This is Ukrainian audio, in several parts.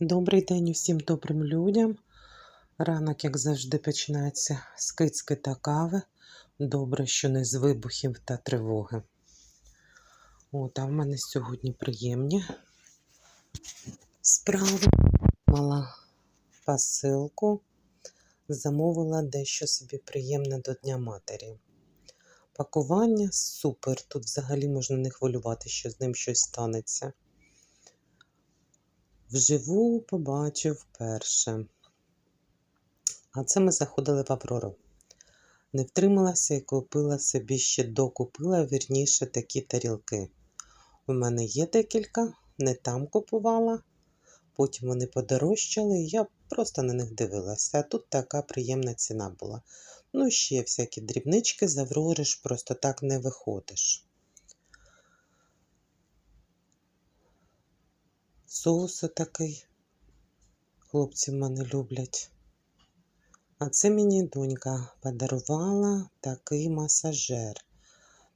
Добрий день усім добрим людям. Ранок, як завжди, починається з кицьки та кави. Добре, що не з вибухів та тривоги. От, а в мене сьогодні приємні справи. Мала посилку, замовила дещо собі приємне до Дня Матері. Пакування супер. Тут взагалі можна не хвилювати, що з ним щось станеться. Вживу побачив вперше. А це ми заходили в Аврору. Не втрималася і купила собі ще докупила, вірніше, такі тарілки. У мене є декілька, не там купувала. Потім вони подорожчали, і я просто на них дивилася. А тут така приємна ціна була. Ну, ще всякі дрібнички з просто так не виходиш. Соус такий. Хлопці в мене люблять. А це мені донька подарувала такий масажер.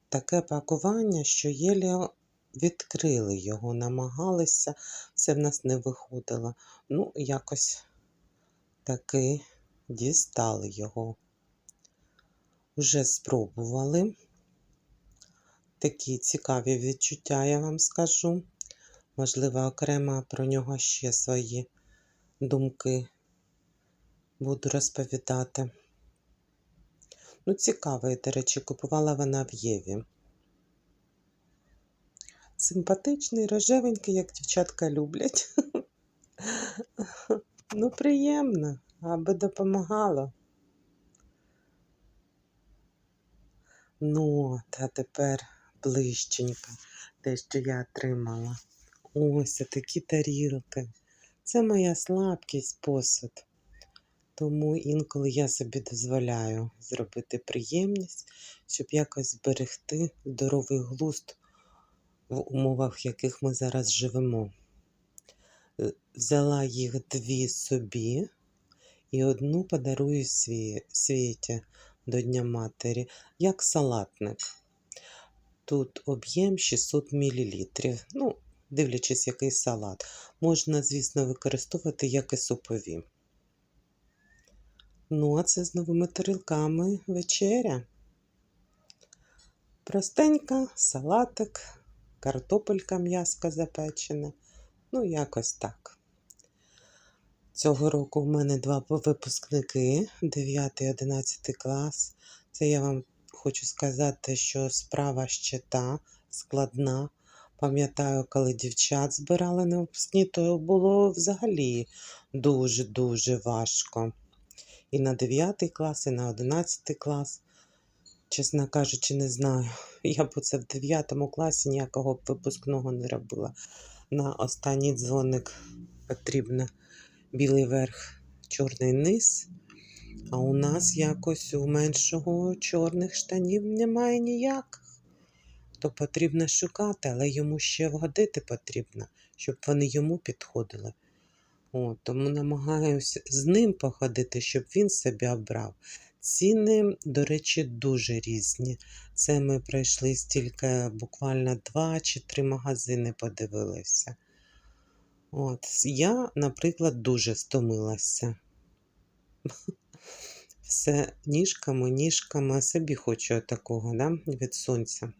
Таке пакування, що єлі відкрили його, намагалися, це в нас не виходило. Ну, якось таки дістали його. Вже спробували. Такі цікаві відчуття, я вам скажу. Можливо, окремо про нього ще свої думки буду розповідати. Ну, цікавий, до речі, купувала вона в Єві. Симпатичний, рожевенький, як дівчатка люблять. Ну, приємно, аби допомагало. Ну, та тепер ближченько те, що я отримала. Ось такі тарілки. Це моя слабкість посуд. Тому інколи я собі дозволяю зробити приємність, щоб якось зберегти здоровий глузд в умовах, в яких ми зараз живемо. Е, Взяла їх дві собі і одну подарую сві... світі до Дня Матері, як салатник. Тут об'єм 600 мл. Ну, дивлячись, який салат. Можна, звісно, використовувати як і супові. Ну, а це з новими тарілками вечеря. Простенька, салатик, картопелька м'яска запечена. Ну, якось так. Цього року в мене два випускники 9 і 11 клас. Це я вам хочу сказати, що справа ще та складна. Пам'ятаю, коли дівчат збирали на випускні, то було взагалі дуже-дуже важко. І на 9 клас, і на 11 клас. Чесно кажучи, не знаю. Я б це в 9 класі ніякого випускного не робила. На останній дзвоник потрібно білий верх, чорний низ. А у нас якось у меншого чорних штанів немає ніяких. То потрібно шукати, але йому ще вгодити потрібно, щоб вони йому підходили. О, тому намагаюся з ним походити, щоб він собі обрав. Ціни, до речі, дуже різні. Це ми пройшли стільки буквально два чи три магазини подивилися. От, Я, наприклад, дуже стомилася. Все ніжками, ніжками, собі хочу такого да, від сонця.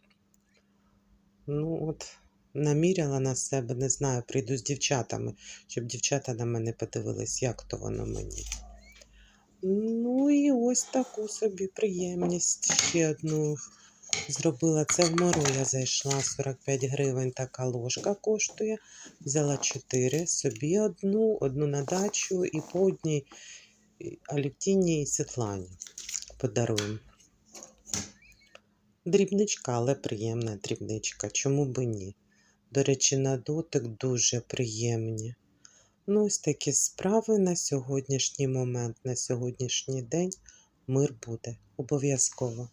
Ну, от, наміряла на себе, не знаю, прийду з дівчатами, щоб дівчата на мене подивились, як то воно мені. Ну і ось таку собі приємність. Ще одну зробила. Це в Мару я зайшла 45 гривень, така ложка коштує. Взяла 4, собі одну, одну на дачу і по одній Аліктіні і Світлані подаруємо. Дрібничка, але приємна дрібничка. Чому би ні? До речі, на дотик дуже приємні. Ну, ось такі справи на сьогоднішній момент, на сьогоднішній день мир буде обов'язково.